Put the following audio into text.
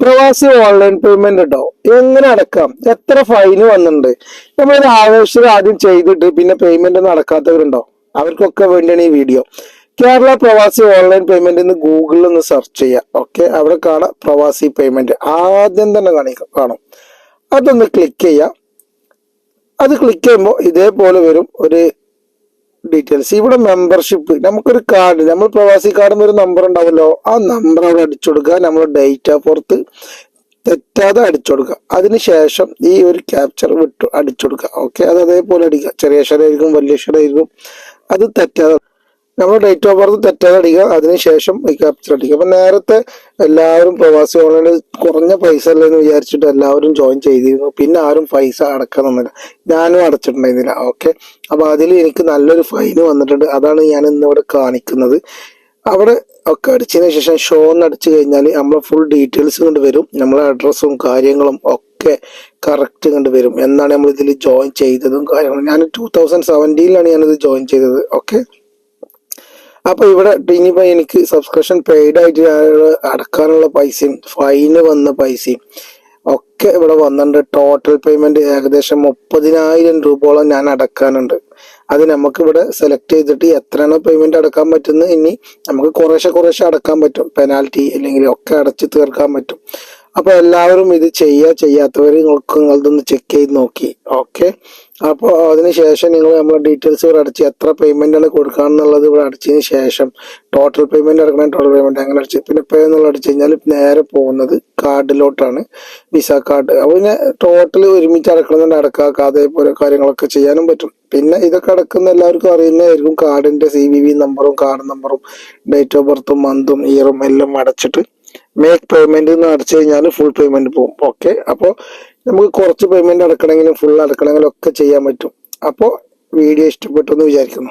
പ്രവാസി online payment ഉണ്ടോ എങ്ങനെ അടക്കാം? എത്ര ഫൈൻ വന്നിട്ടുണ്ട്? നമ്മളിത് ആവശ്യം ആദ്യം ചെയ്തിട്ട് പിന്നെ പേയ്മെന്റ് ഒന്നും അടക്കാത്തവരുണ്ടോ? അവർക്കൊക്കെ വേണ്ടിയാണ് ഈ വീഡിയോ കേരള പ്രവാസി ഓൺലൈൻ പേയ്മെന്റ് എന്ന് ഗൂഗിളിൽ ഒന്ന് സെർച്ച് ചെയ്യുക ഓക്കെ അവിടെ കാണാം പ്രവാസി പേയ്മെന്റ് ആദ്യം തന്നെ കാണിക്കാം കാണും. അതൊന്ന് ക്ലിക്ക് ചെയ്യുക അത് ക്ലിക്ക് ചെയ്യുമ്പോൾ ഇതേപോലെ വരും. ഒരു ഡീറ്റെയിൽസ് ഇവിടെ മെമ്പർഷിപ്പ് നമുക്കൊരു കാർഡ് നമ്മൾ പ്രവാസി കാർഡിന് ഒരു നമ്പർ ഉണ്ടാവുമല്ലോ ആ നമ്പർ അവിടെ അടിച്ചു കൊടുക്കുക നമ്മൾ ഡേറ്റ് ഓഫ് ബർത്ത് തെറ്റാതെ അടിച്ചു കൊടുക്കുക. അതിനുശേഷം ഈ ഒരു ക്യാപ്ചർ വിട്ടു അടിച്ചു കൊടുക്കുക. ഓക്കെ അത് അതേപോലെ അടിക്കുക. ചെറിയ അക്ഷരമായിരിക്കും വലിയ അക്ഷരമായിരിക്കും അത് തെറ്റാതെ നമ്മൾ ഡേറ്റ് ഓഫ് ബർത്ത് തെറ്റാതെ അടിക്കുക അതിനുശേഷം ഈ ക്യാപ്ചർ അടിക്കുക. അപ്പൊ നേരത്തെ എല്ലാവരും പ്രവാസി ഓൺലൈനിൽ കുറഞ്ഞ പൈസ അല്ലെന്ന് വിചാരിച്ചിട്ട് എല്ലാവരും ജോയിൻ ചെയ്തിരുന്നു. പിന്നെ ആരും പൈസ അടക്കാൻ തന്നില്ല. ഞാനും അടച്ചിട്ടുണ്ടായിരുന്നില്ല. ഓക്കെ അപ്പൊ അതിൽ എനിക്ക് നല്ലൊരു ഫൈൻ വന്നിട്ടുണ്ട്. അതാണ് ഞാൻ ഇന്നിവിടെ കാണിക്കുന്നത്. അവിടെ ഒക്കെ അടിച്ചതിന് ശേഷം ഷോ എന്ന് അടിച്ചു കഴിഞ്ഞാൽ നമ്മളെ ഫുൾ ഡീറ്റെയിൽസ് കൊണ്ട് വരും. നമ്മളെ അഡ്രസ്സും കാര്യങ്ങളും ഒക്കെ കറക്റ്റ് കണ്ട് വരും. എന്നാണ് നമ്മൾ ഇതിൽ ജോയിൻ ചെയ്തതും കാര്യങ്ങളും. ഞാൻ ടൂ തൗസൻഡ് സെവന്റീനിലാണ് ഞാനിത് ജോയിൻ ചെയ്തത്. ഓക്കെ അപ്പൊ ഇവിടെ ഇനിയിപ്പോ എനിക്ക് സബ്സ്ക്രിപ്ഷൻ പെയ്ഡ് ആയിട്ട് അടക്കാനുള്ള പൈസയും ഫൈന് വന്ന പൈസയും ഒക്കെ ഇവിടെ വന്നിട്ടുണ്ട്. ടോട്ടൽ പേയ്മെന്റ് ഏകദേശം മുപ്പതിനായിരം രൂപയോളം ഞാൻ അടക്കാനുണ്ട്. അത് നമുക്ക് ഇവിടെ സെലക്ട് ചെയ്തിട്ട് എത്രയാണ് പേയ്മെന്റ് അടക്കാൻ പറ്റുന്നത് ഇനി നമുക്ക് കുറേശ്ശെ കുറേശ്ശെ അടക്കാൻ പറ്റും. പെനാൽറ്റി അല്ലെങ്കിൽ ഒക്കെ അടച്ച് തീർക്കാൻ പറ്റും. അപ്പൊ എല്ലാവരും ഇത് ചെയ്യാ ചെയ്യാത്തവർ നിങ്ങൾക്ക് നിങ്ങളതൊന്ന് ചെക്ക് ചെയ്ത് നോക്കി. ഓക്കെ അപ്പോൾ അതിനുശേഷം നിങ്ങൾ നമ്മുടെ ഡീറ്റെയിൽസ് ഇവിടെ അടിച്ച് എത്ര പേയ്മെന്റ് ആണ് കൊടുക്കാന്നുള്ളത് ഇവിടെ അടിച്ചതിന് ശേഷം ടോട്ടൽ പേയ്മെന്റ് അടക്കണം ടോട്ടൽ പേയ്മെന്റ് അങ്ങനെ അടിച്ച്. പിന്നെ പേ എന്നുള്ള അടിച്ച് കഴിഞ്ഞാൽ നേരെ പോകുന്നത് കാർഡിലോട്ടാണ്. വിസ കാർഡ് അപ്പോൾ പിന്നെ ടോട്ടൽ ഒരുമിച്ച് അടക്കണമെന്നുണ്ട് അടക്കാക്ക അതേപോലെ കാര്യങ്ങളൊക്കെ ചെയ്യാനും പറ്റും. പിന്നെ ഇതൊക്കെ അടക്കുന്ന എല്ലാവർക്കും അറിയുന്നതായിരിക്കും കാർഡിന്റെ സി വി വി നമ്പറും കാർഡ് നമ്പറും ഡേറ്റ് ഓഫ് ബർത്തും മന്തും ഇയറും എല്ലാം അടച്ചിട്ട് മേക്ക് പേയ്മെന്റ് എന്ന് അടച്ചു കഴിഞ്ഞാൽ ഫുൾ പേയ്മെന്റ് പോകും. ഓക്കെ അപ്പോൾ നമുക്ക് കുറച്ച് പേയ്മെന്റ് അടക്കണമെങ്കിലും ഫുൾ അടക്കണമെങ്കിലും ഒക്കെ ചെയ്യാൻ പറ്റും. അപ്പോൾ വീഡിയോ ഇഷ്ടപ്പെട്ടു എന്ന് വിചാരിക്കുന്നു.